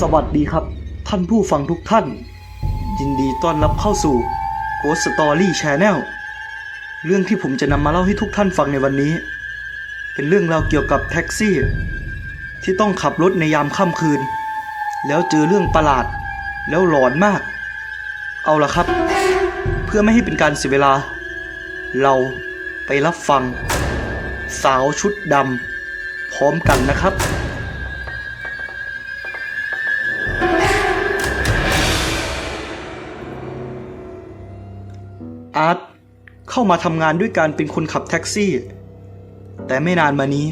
สวัสดีครับ ท่านผู้ฟังทุกท่าน ยินดีต้อนรับเข้าสู่ Ghost Story Channel เรื่องที่ผมจะนำมาเล่าให้ทุกท่านฟังในวันนี้ เป็นเรื่องราวเกี่ยวกับแท็กซี่ ที่ต้องขับรถในยามค่ำคืน แล้วเจอเรื่องประหลาด แล้วหลอนมาก เอาละครับ เพื่อไม่ให้เป็นการเสียเวลา เราไปรับฟัง สาวชุดดำพร้อมกันนะครับ อาร์ตเข้ามาทำงานด้วยการเป็นคนขับแท็กซี่ แต่ไม่นานมานี้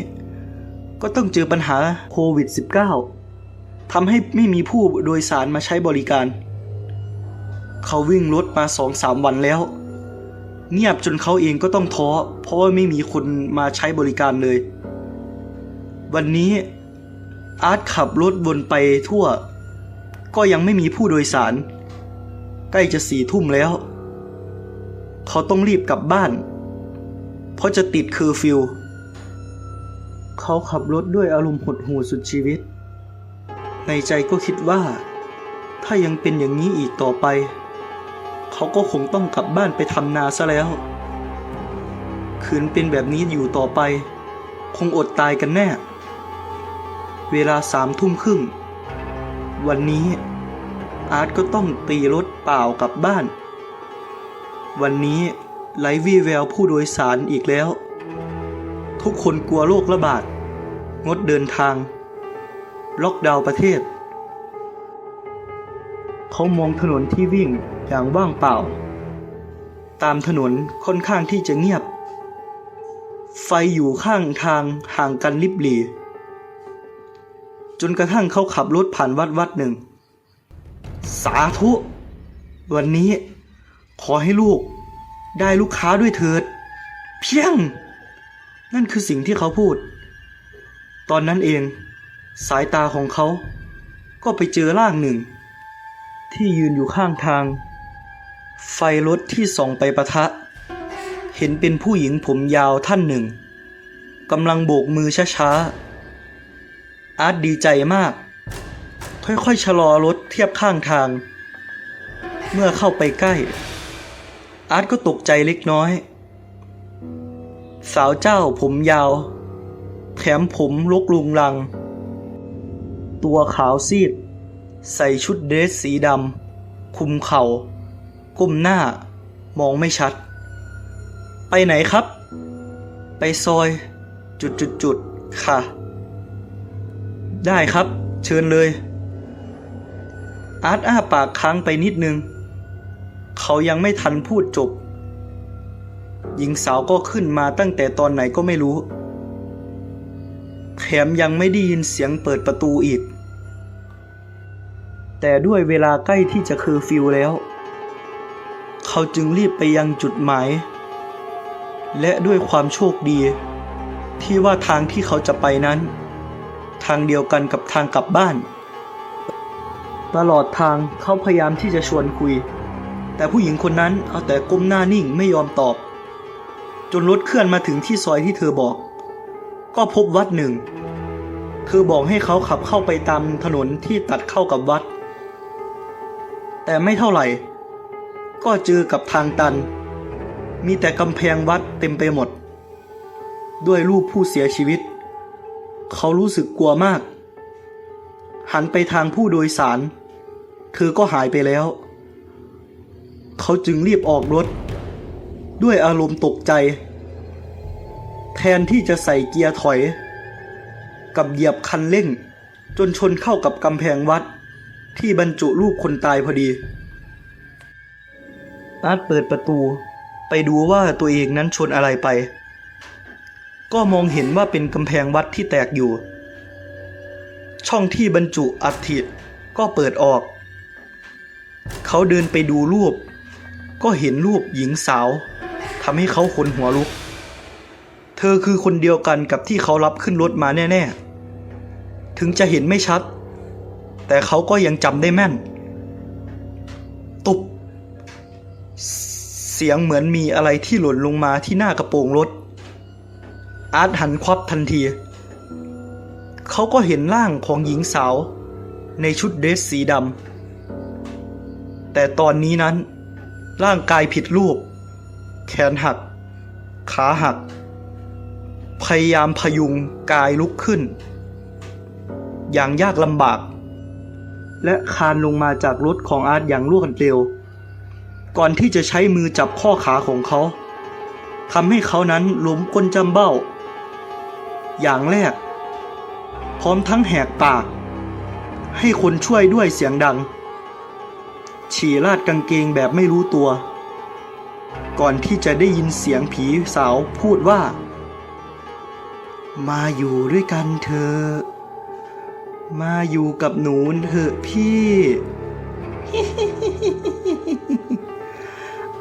ก็ต้องเจอปัญหาโควิด -19 ทำให้ไม่มีผู้โดยสารมาใช้บริการ เขาวิ่งรถมาสองสามวันแล้ว เงียบจนเขาเองก็ต้องท้อ เพราะว่าไม่มีคนมาใช้บริการเลย วันนี้อาร์ตขับรถวนไปทั่ว ก็ยังไม่มีผู้โดยสาร ใกล้จะสี่ทุ่มแล้ว เขาต้องรีบกลับบ้าน เพราะจะติดเคอร์ฟิว เขาขับรถด้วยอารมณ์หดหู่สุดชีวิต ในใจก็คิดว่า ถ้ายังเป็นอย่างนี้อีกต่อไป เขาก็คงต้องกลับบ้านไปทำนาซะแล้ว คืนเป็นแบบนี้อยู่ต่อไป คงอดตายกันแน่ เวลาสามทุ่มครึ่ง วันนี้อาร์ตก็ต้องตีรถเปล่ากลับบ้าน วันนี้ไร้วี่แววผู้โดยสารอีกแล้ว ทุกคนกลัวโรคระบาด งดเดินทาง ล็อกดาวน์ประเทศ เขามองถนนที่วิ่งอย่างว่างเปล่า ตามถนนค่อนข้างที่จะเงียบ ไฟอยู่ข้างทางห่างกันลิบหลี จนกระทั่งเขาขับรถผ่านวัดวัดหนึ่ง สาธุ วันนี้ ขอให้ลูกได้ลูกค้าด้วยเถิด เพียง นั่นคือสิ่งที่เขาพูด ตอนนั้นเอง สายตาของเขา ก็ไปเจอร่างหนึ่ง ที่ยืนอยู่ข้างทาง ไฟรถที่ส่องไปประทะ เห็นเป็นผู้หญิงผมยาวท่านหนึ่งกำลังโบกมือช้าๆ อาร์ตดีใจมาก ค่อยๆชะลอรถเทียบข้างทาง เมื่อเข้าไปใกล้ อาร์ตก็ตกใจเล็กน้อย สาวเจ้าผมยาว แถมผมลกลุงลัง ตัวขาวซีด ใส่ชุดเดรสสีดำ คุมเขา่า ก้มหน้ามองไม่ชัด ไปไหนครับ ไปซอย จุดจุดจุดๆๆค่ะ ได้ครับ เชิญเลย อาร์ตอ้าปากค้างไปนิดนึง เขายังไม่ทันพูดจบ หญิงสาวก็ขึ้นมาตั้งแต่ตอนไหนก็ไม่รู้ แถมยังไม่ได้ยินเสียงเปิดประตูอีก แต่ด้วยเวลาใกล้ที่จะเคอฟิวแล้ว เขาจึงรีบไปยังจุดหมาย และด้วยความโชคดี ที่ว่าทางที่เขาจะไปนั้น ทางเดียวกันกับทางกลับบ้าน ตลอดทางเขาพยายามที่จะชวนคุย แต่ผู้หญิงคนนั้นเอาแต่ก้มหน้านิ่งไม่ยอมตอบ จนรถเคลื่อนมาถึงที่ซอยที่เธอบอก ก็พบวัดหนึ่ง เธอบอกให้เขาขับเข้าไปตามถนนที่ตัดเข้ากับวัด แต่ไม่เท่าไหร่ ก็เจอกับทางตัน มีแต่กำแพงวัดเต็มไปหมด ด้วยรูปผู้เสียชีวิต เขารู้สึกกลัวมาก หันไปทางผู้โดยสาร เธอก็หายไปแล้ว เขาจึงรีบออกรถ ด้วยอารมณ์ตกใจ แทนที่จะใส่เกียร์ถอย กับเหยียบคันเร่ง จนชนเข้ากับกำแพงวัด ที่บรรจุรูปคนตายพอดีอาร์ตเปิดประตูไปดูว่าตัวเองนั้นชนอะไรไป ก็มองเห็นว่าเป็นกำแพงวัดที่แตกอยู่ ช่องที่บรรจุอัฐิก็เปิดออก เขาเดินไปดูรูป ก็เห็นรูปหญิงสาวทำให้เขาขนหัวลุก เธอคือคนเดียวกันกับที่เขารับขึ้นรถมาแน่ ๆ ถึงจะเห็นไม่ชัด แต่เขาก็ยังจำได้แม่น ตุบ เสียงเหมือนมีอะไรที่หล่นลงมาที่หน้ากระโปรงรถ อาร์ตหันควับทันที เขาก็เห็นร่างของหญิงสาวในชุดเดรสสีดำแต่ตอนนี้นั้น ร่างกายผิดรูป แขนหัก ขาหัก พยายามพยุงกายลุกขึ้น อย่างยากลำบาก และคานลงมาจากรถของอาร์ตอย่างรวดเร็ว ก่อนที่จะใช้มือจับข้อขาของเขาทำให้เขานั้นล้มก้นจำเบ้า อย่างแรก พร้อมทั้งแหกปาก ให้คนช่วยด้วยเสียงดัง ฉี่ราดกางเกงแบบไม่รู้ตัว ก่อนที่จะได้ยินเสียงผีสาวพูดว่า มาอยู่ด้วยกันเถอะมาอยู่กับหนูเถอะพี่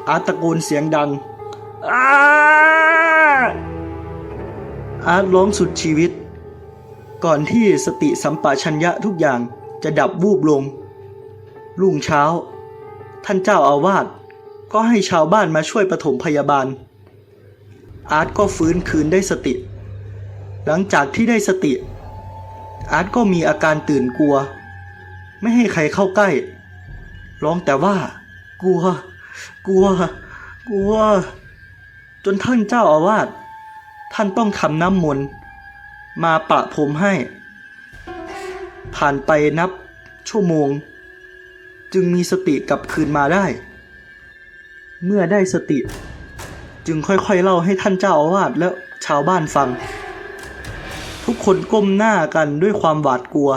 อาตตะโกนเสียงดัง อาอาร์ตร้องสุดชีวิต ก่อนที่สติสัมปชัญญะทุกอย่างจะดับวูบลง รุ่งเช้า ท่านเจ้าอาวาสก็ให้ชาวบ้านมาช่วยปฐมพยาบาล อาร์ตก็ฟื้นคืนได้สติ หลังจากที่ได้สติ อาร์ตก็มีอาการตื่นกลัว ไม่ให้ใครเข้าใกล้ ร้องแต่ว่า กลัว กลัว กลัว จนท่านเจ้าอาวาสท่านต้องทำน้ำมนต์มาประพรมให้ ผ่านไปนับชั่วโมง จึงมีสติกลับคืนมาได้ เมื่อได้สติ จึงค่อยๆเล่าให้ท่านเจ้าอาวาสและชาวบ้านฟัง ทุกคนก้มหน้ากันด้วยความหวาดกลัว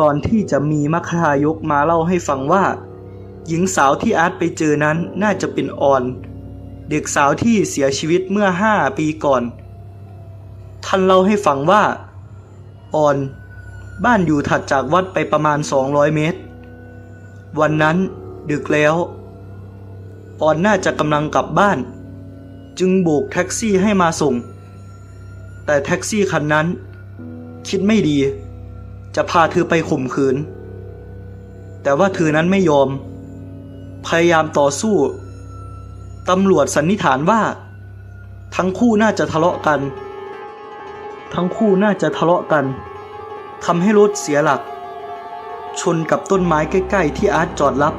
ก่อนที่จะมีมัคคายกมาเล่าให้ฟังว่า หญิงสาวที่อาร์ตไปเจอนั้นน่าจะเป็นออน เด็กสาวที่เสียชีวิตเมื่อห้าปีก่อน ท่านเล่าให้ฟังว่า ออน บ้านอยู่ถัดจากวัดไปประมาณ 200 เมตร วันนั้นดึกแล้วออนน่าจะกำลังกลับบ้าน จึงโบกแท็กซี่ให้มาส่ง แต่แท็กซี่คันนั้น คิดไม่ดี จะพาเธอไปข่มขืน แต่ว่าเธอนั้นไม่ยอม พยายามต่อสู้ ตำรวจสันนิษฐานว่า ทั้งคู่น่าจะทะเลาะกัน ทั้งคู่น่าจะทะเลาะกันทำให้รถเสียหลัก ชนกับต้นไม้ใกล้ ๆ ที่อาร์ตจอดรับ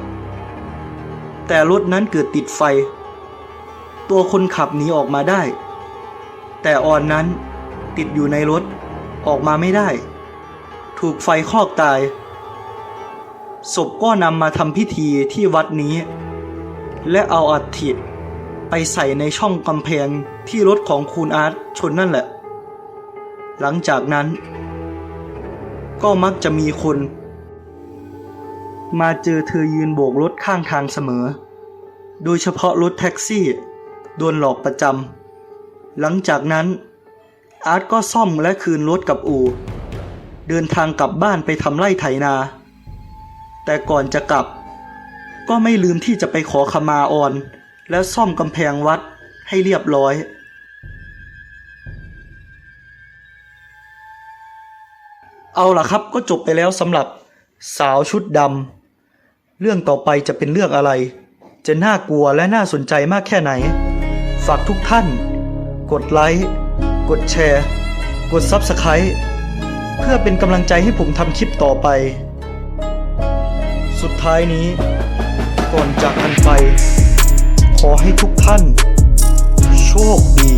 แต่รถนั้นเกิดติดไฟ ตัวคนขับหนีออกมาได้ แต่ออนนั้นติดอยู่ในรถออกมาไม่ได้ ถูกไฟคลอกตาย ศพก็นำมาทำพิธีที่วัดนี้ และเอาอัฐิไปใส่ในช่องกำแพงที่รถของคุณอาร์ตชนนั่นแหละ หลังจากนั้น ก็มักจะมีคน มาเจอเธอยืนโบกรถข้างทางเสมอ โดยเฉพาะรถแท็กซี่ โดนหลอกประจำ หลังจากนั้น อาร์ตก็ซ่อมและคืนรถกับอู่ เดินทางกลับบ้านไปทำไร่ไถนา แต่ก่อนจะกลับ ก็ไม่ลืมที่จะไปขอขมาออน และซ่อมกำแพงวัดให้เรียบร้อยเอาล่ะครับก็จบไปแล้วสำหรับสาวชุดดำ เรื่องต่อไปจะเป็นเรื่องอะไร จะน่ากลัวและน่าสนใจมากแค่ไหน ฝากทุกท่าน กดไลค์ กดแชร์ กด Subscribe เพื่อเป็นกำลังใจให้ผมทำคลิปต่อไป สุดท้ายนี้ ก่อนจากกันไป ขอให้ทุกท่าน โชคดี